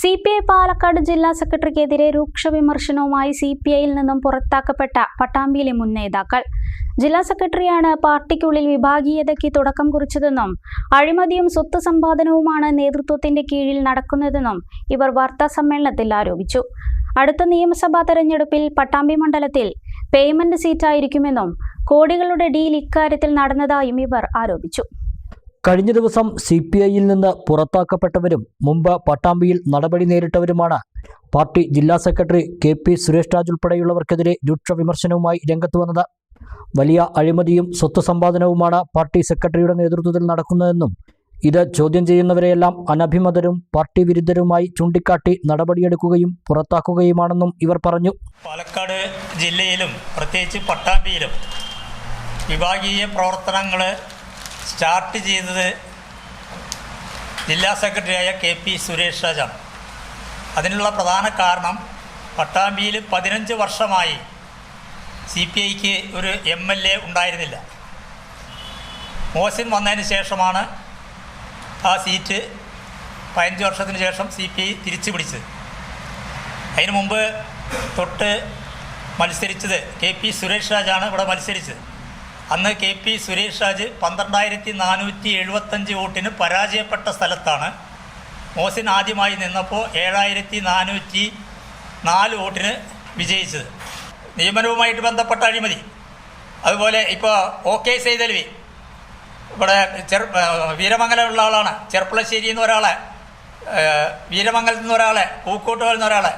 C P I Palakkad ജില്ലാ സെക്രട്ടറിക്കെതിരെ രൂക്ഷ വിമർശനവുമായി സി പി ഐയിൽ നിന്നും പുറത്താക്കപ്പെട്ട പട്ടാമ്പിയിലെ മുൻ നേതാക്കൾ. ജില്ലാ സെക്രട്ടറിയാണ് പാർട്ടിക്കുള്ളിൽ വിഭാഗീയതയ്ക്ക് തുടക്കം കുറിച്ചതെന്നും അഴിമതിയും സ്വത്ത് സമ്പാദനവുമാണ് നേതൃത്വത്തിന്റെ കീഴിൽ നടക്കുന്നതെന്നും ഇവർ വാർത്താ സമ്മേളനത്തിൽ ആരോപിച്ചു. അടുത്ത നിയമസഭാ തെരഞ്ഞെടുപ്പിൽ പട്ടാമ്പി മണ്ഡലത്തിൽ പേയ്മെന്റ് സീറ്റായിരിക്കുമെന്നും കോടികളുടെ ഡീൽ ഇക്കാര്യത്തിൽ നടന്നതായും ഇവർ ആരോപിച്ചു. കഴിഞ്ഞ ദിവസം സി പി ഐയിൽ നിന്ന് പുറത്താക്കപ്പെട്ടവരും മുമ്പ് പട്ടാമ്പിയിൽ നടപടി നേരിട്ടവരുമാണ്. പാർട്ടി ജില്ലാ secretary K P Suresh Raj ഉൾപ്പെടെയുള്ളവർക്കെതിരെ രൂക്ഷ വിമർശനവുമായി രംഗത്ത് വന്നത്. വലിയ അഴിമതിയും സ്വത്ത് സമ്പാദനവുമാണ് പാർട്ടി സെക്രട്ടറിയുടെ നേതൃത്വത്തിൽ നടക്കുന്നതെന്നും ഇത് ചോദ്യം ചെയ്യുന്നവരെയെല്ലാം അനഭിമതരും പാർട്ടി വിരുദ്ധരുമായി ചൂണ്ടിക്കാട്ടി നടപടിയെടുക്കുകയും പുറത്താക്കുകയുമാണെന്നും ഇവർ പറഞ്ഞു. പാലക്കാട് ജില്ലയിലും പ്രത്യേകിച്ച് പട്ടാമ്പിയിലും വിഭാഗീയ പ്രവർത്തനങ്ങൾ സ്റ്റാർട്ട് ചെയ്തത് ജില്ലാ സെക്രട്ടറിയായ കെ പി സുരേഷ് രാജാണ്. അതിനുള്ള പ്രധാന കാരണം പട്ടാമ്പിയിൽ പതിനഞ്ച് വർഷമായി സി പി ഐക്ക് ഒരു എം എൽ എ ഉണ്ടായിരുന്നില്ല. മോസിൻ വന്നതിന് ശേഷമാണ് ആ സീറ്റ് പതിനഞ്ച് വർഷത്തിന് ശേഷം സി പി ഐ തിരിച്ചു പിടിച്ചത്. അതിനു മുമ്പ് തൊട്ട് മത്സരിച്ചത് കെ പി സുരേഷ് രാജാണ് ഇവിടെ മത്സരിച്ചത്. അന്ന് കെ പി സുരേഷ് രാജ് പന്ത്രണ്ടായിരത്തി നാനൂറ്റി എഴുപത്തഞ്ച് വോട്ടിന് പരാജയപ്പെട്ട സ്ഥലത്താണ്. മോസിൻ ആദ്യമായി നിന്നപ്പോൾ ഏഴായിരത്തി നാനൂറ്റി നാല് വോട്ടിന് വിജയിച്ചത്. നിയമനവുമായിട്ട് ബന്ധപ്പെട്ട അഴിമതി. അതുപോലെ ഇപ്പോൾ ഒ കെ സൈതൽവി ഇവിടെ ചെറു വീരമംഗലമുള്ള ആളാണ്. ചെർപ്പളശ്ശേരി എന്ന ഒരാളെ വീരമംഗലത്ത് നിന്ന് ഒരാളെ പൂക്കോട്ടുകളിൽ ഒരാളെ.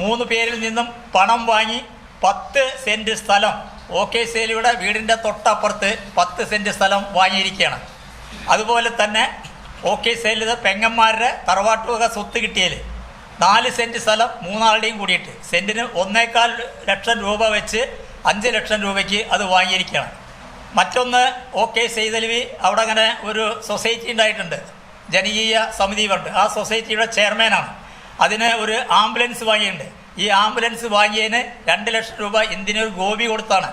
മൂന്ന് പേരിൽ നിന്നും പണം വാങ്ങി പത്ത് സെന്റ് സ്ഥലം ഒ കെ സേലിയുടെ വീടിന്റെ തൊട്ടപ്പുറത്ത് പത്ത് സെന്റ് സ്ഥലം വാങ്ങിയിരിക്കുകയാണ്. അതുപോലെ തന്നെ ഒ കെ സേലിത് പെങ്ങന്മാരുടെ തറവാട്ടുവക സ്വത്ത് കിട്ടിയതിൽ നാല് സെന്റ് സ്ഥലം മൂന്നാളുടെയും കൂടിയിട്ട് സെന്റിന് ഒന്നേകാൽ ലക്ഷം രൂപ വെച്ച് അഞ്ച് ലക്ഷം രൂപയ്ക്ക് അത് വാങ്ങിയിരിക്കുകയാണ്. മറ്റൊന്ന് ഒ കെ സെയ്തലവി അവിടെ അങ്ങനെ ഒരു സൊസൈറ്റി ഉണ്ടായിട്ടുണ്ട്. ജനകീയ സമിതി പറഞ്ഞിട്ട്. ആ സൊസൈറ്റിയുടെ ചെയർമാനാണ്. അതിന് ഒരു ആംബുലൻസ് വാങ്ങിയിട്ടുണ്ട്. ഈ ആംബുലൻസ് വാങ്ങിയതിന് രണ്ട് ലക്ഷം രൂപ എന്തിനൊരു ഗോപി കൊടുത്താണ്.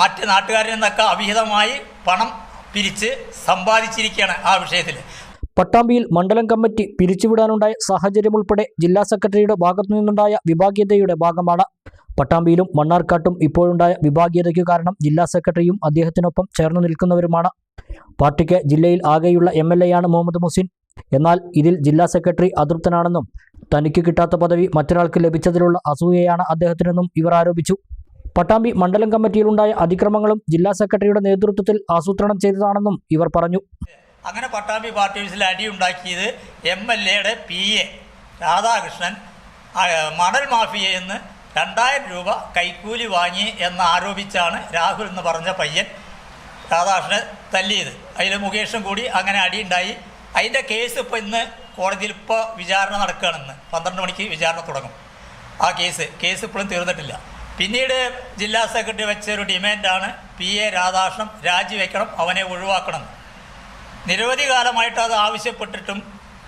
മറ്റ് നാട്ടുകാരിൽ നിന്നൊക്കെ അവിഹിതമായി പണം പിരിച്ച് സമ്പാദിച്ചിരിക്കുകയാണ് ആ വിഷയത്തിൽ. പട്ടാമ്പിയിൽ മണ്ഡലം കമ്മിറ്റി പിരിച്ചുവിടാനുണ്ടായ സാഹചര്യം ഉൾപ്പെടെ ജില്ലാ സെക്രട്ടറിയുടെ ഭാഗത്തു നിന്നുണ്ടായ വിഭാഗീയതയുടെ ഭാഗമാണ്. പട്ടാമ്പിയിലും മണ്ണാർക്കാട്ടും ഇപ്പോഴുണ്ടായ വിഭാഗീയതയ്ക്കു കാരണം ജില്ലാ സെക്രട്ടറിയും അദ്ദേഹത്തിനൊപ്പം ചേർന്ന് നിൽക്കുന്നവരുമാണ്. പാർട്ടിക്ക് ജില്ലയിൽ ആകെയുള്ള എം എൽ എയാണ് മുഹമ്മദ് മുസിൻ എന്നാൽ ഇതിൽ ജില്ലാ സെക്രട്ടറി അതൃപ്തനാണെന്നും തനിക്ക് കിട്ടാത്ത പദവി മറ്റൊരാൾക്ക് ലഭിച്ചതിലുള്ള അസൂയയാണ് അദ്ദേഹത്തിനെന്നും ഇവർ ആരോപിച്ചു. പട്ടാമ്പി മണ്ഡലം കമ്മിറ്റിയിലുണ്ടായ അതിക്രമങ്ങളും ജില്ലാ സെക്രട്ടറിയുടെ നേതൃത്വത്തിൽ ആസൂത്രണം ചെയ്തതാണെന്നും ഇവർ പറഞ്ഞു. അങ്ങനെ പട്ടാമ്പി പാർട്ടി ഓഫീസിൽ അടിയുണ്ടാക്കിയത് എം എൽ എയുടെ പി എ രാധാകൃഷ്ണൻ മണൽ മാഫിയയിൽ നിന്ന് രണ്ടായിരം രൂപ കൈക്കൂലി വാങ്ങി എന്ന് ആരോപിച്ചാണ് രാഹുൽ എന്ന് പറഞ്ഞ പയ്യൻ രാധാകൃഷ്ണനെ തല്ലിയത്. അതിൽ മുകേഷും കൂടി അങ്ങനെ അടിയുണ്ടായി അതിന്റെ കേസ് ഇപ്പോൾ ഇന്ന് കോടതിയിൽ ഇപ്പോൾ വിചാരണ നടക്കുകയാണെന്ന്. പന്ത്രണ്ട് മണിക്ക് വിചാരണ തുടങ്ങും. ആ കേസ് കേസ് ഇപ്പോഴും തീർന്നിട്ടില്ല. പിന്നീട് ജില്ലാ സെക്രട്ടറി വെച്ച ഒരു ഡിമാൻഡാണ് പി എ രാധാകൃഷ്ണൻ രാജിവെക്കണം അവനെ ഒഴിവാക്കണം. നിരവധി കാലമായിട്ട് അത് ആവശ്യപ്പെട്ടിട്ടും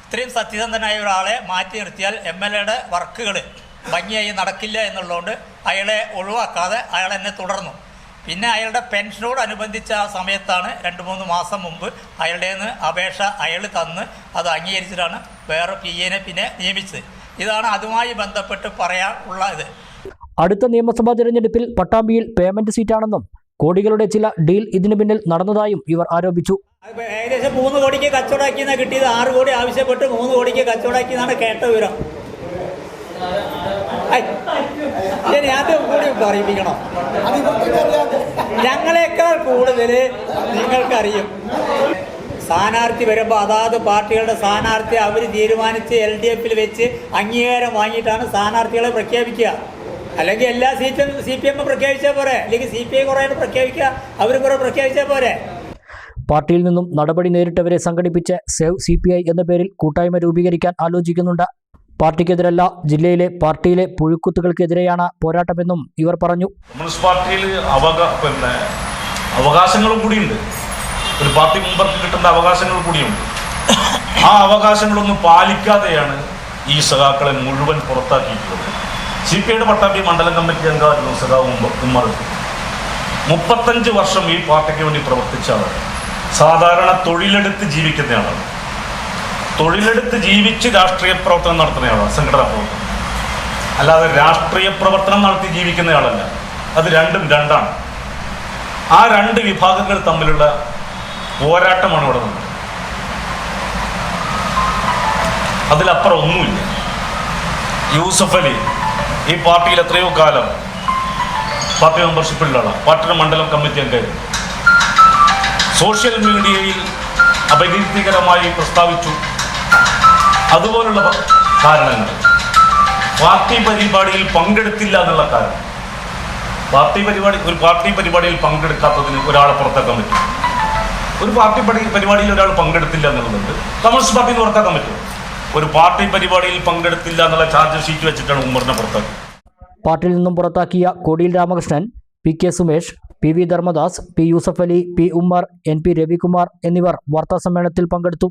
ഇത്രയും സത്യസന്ധനായ ഒരാളെ മാറ്റി നിർത്തിയാൽ എം എൽ എയുടെ വർക്കുകൾ ഭംഗിയായി നടക്കില്ല എന്നുള്ളതുകൊണ്ട് അയാളെ ഒഴിവാക്കാതെ അയാൾ എന്നെ തുടർന്നു. പിന്നെ അയാളുടെ പെൻഷനോടനുബന്ധിച്ച ആ സമയത്താണ് രണ്ട് മൂന്ന് മാസം മുമ്പ് അയാളുടെ നിന്ന് അപേക്ഷ അയാൾ തന്ന് അത് അംഗീകരിച്ചിട്ടാണ് വേറെ പി എനെ പിന്നെ നിയമിച്ചത്. ഇതാണ് അതുമായി ബന്ധപ്പെട്ട് പറയാനുള്ള ഇത്. അടുത്ത നിയമസഭാ തിരഞ്ഞെടുപ്പിൽ പട്ടാമ്പിയിൽ പേയ്മെന്റ് സീറ്റാണെന്നും കോടികളുടെ ചില ഡീൽ ഇതിനു പിന്നിൽ നടന്നതായും ഇവർ ആരോപിച്ചു. ഏകദേശം മൂന്ന് കോടിക്ക് കച്ചവടാക്കിയെന്നാണ് കിട്ടിയത്. ആറ് കോടി ആവശ്യപ്പെട്ട് മൂന്ന് കോടിക്ക് കച്ചവടാക്കിയെന്നാണ് കേട്ട വിവരം. ഇനി അത് കൂടി പറയിപ്പിക്കണം. ഞങ്ങളെക്കാൾ കൂടുതൽ നിങ്ങൾക്കറിയും. സ്ഥാനാർത്ഥി വരുമ്പോൾ അതാത് പാർട്ടികളുടെ സ്ഥാനാർത്ഥി അവർ തീരുമാനിച്ച് എൽ ഡി എഫിൽ വെച്ച് അംഗീകാരം വാങ്ങിയിട്ടാണ് സ്ഥാനാർത്ഥികളെ പ്രഖ്യാപിക്കുക. അല്ലെങ്കിൽ എല്ലാ സീറ്റും സി പി എം പ്രഖ്യാപിച്ചാൽ പോരെ. അല്ലെങ്കിൽ സി പി ഐ കുറേ പ്രഖ്യാപിക്കുക. അവർ കുറേ പ്രഖ്യാപിച്ചാൽ പോരെ. പാർട്ടിയിൽ നിന്നും നടപടി നേരിട്ടവരെ സംഘടിപ്പിച്ച് സേവ് സി പി ഐ എന്ന പേരിൽ കൂട്ടായ്മ രൂപീകരിക്കാൻ ആലോചിക്കുന്നുണ്ട് പാർട്ടിക്കെതിരല്ല ജില്ലയിലെ പാർട്ടിയിലെ പുഴുക്കുത്തുകൾക്കെതിരെയാണ് പോരാട്ടമെന്നും ഇവർ പറഞ്ഞു. കമ്മ്യൂണിസ്റ്റ് പാർട്ടിയിൽ അവകാ പിന്നെ അവകാശങ്ങളും കൂടിയുണ്ട്. ഒരു പാർട്ടി മുമ്പർക്ക് കിട്ടുന്ന അവകാശങ്ങൾ കൂടിയുണ്ട്. ആ അവകാശങ്ങളൊന്നും പാലിക്കാതെയാണ് ഈ സഖാക്കളെ മുഴുവൻ പുറത്താക്കിയിട്ടുള്ളത്. സി പി ഐയുടെ പട്ടാമ്പി മണ്ഡലം കമ്മിറ്റി അംഗമായിരുന്നു സഖാവ് ഉമ്മ- ഉമ്മർ. മുപ്പത്തഞ്ച് വർഷം ഈ പാർട്ടിക്ക് വേണ്ടി പ്രവർത്തിച്ച ആളാണ് സാധാരണ തൊഴിലെടുത്ത് ജീവിക്കുന്ന ആളാണ് തൊഴിലെടുത്ത് ജീവിച്ച് രാഷ്ട്രീയ പ്രവർത്തനം നടത്തുന്നയാളാണ് സംഘടനാ പ്രവർത്തനം അല്ലാതെ രാഷ്ട്രീയ പ്രവർത്തനം നടത്തി ജീവിക്കുന്നയാളല്ല. അത് രണ്ടും രണ്ടാണ്. ആ രണ്ട് വിഭാഗങ്ങൾ തമ്മിലുള്ള പോരാട്ടമാണ് ഇവിടെ നമ്മൾ അതിലപ്പുറം ഒന്നുമില്ല. യൂസഫ് അലി ഈ പാർട്ടിയിൽ എത്രയോ കാലം പാർട്ടി മെമ്പർഷിപ്പിലുള്ള പാർട്ടിയുടെ മണ്ഡലം കമ്മിറ്റി അംഗമായിരുന്നു. സോഷ്യൽ മീഡിയയിൽ അപകീർത്തികരമായി പ്രസ്താവിച്ചു. അതുപോലുള്ള കാരണങ്ങൾ. പാർട്ടി പരിപാടിയിൽ പങ്കെടുത്തില്ല എന്നുള്ള കാരണം. പാർട്ടി പരിപാടി ഒരു പാർട്ടി പരിപാടിയിൽ പങ്കെടുക്കാത്തതിന് ഒരാളെ പുറത്താക്കാൻ പറ്റും. ഒരു പാർട്ടി പടി- പരിപാടിയിൽ ഒരാൾ പങ്കെടുത്തില്ല എന്നുള്ളതുണ്ട് കമ്മ്യൂണിസ്റ്റ് പാർട്ടിയിൽ നിന്ന് പുറത്താക്കാൻ പറ്റും. ഒരു പാർട്ടി പരിപാടിയിൽ പങ്കെടുത്തില്ല എന്നുള്ള ചാർജ് ഷീറ്റ് വെച്ചിട്ടാണ് ഉമ്മറിനെ പുറത്താക്കിയത്. പാർട്ടിയിൽ നിന്നും പുറത്താക്കിയ Kodiyil Ramakrishnan P K Sumesh P V Dharmadas P Yusuf Ali P Ummer N P Ravikumar എന്നിവർ വാർത്താസമ്മേളനത്തിൽ പങ്കെടുത്തു.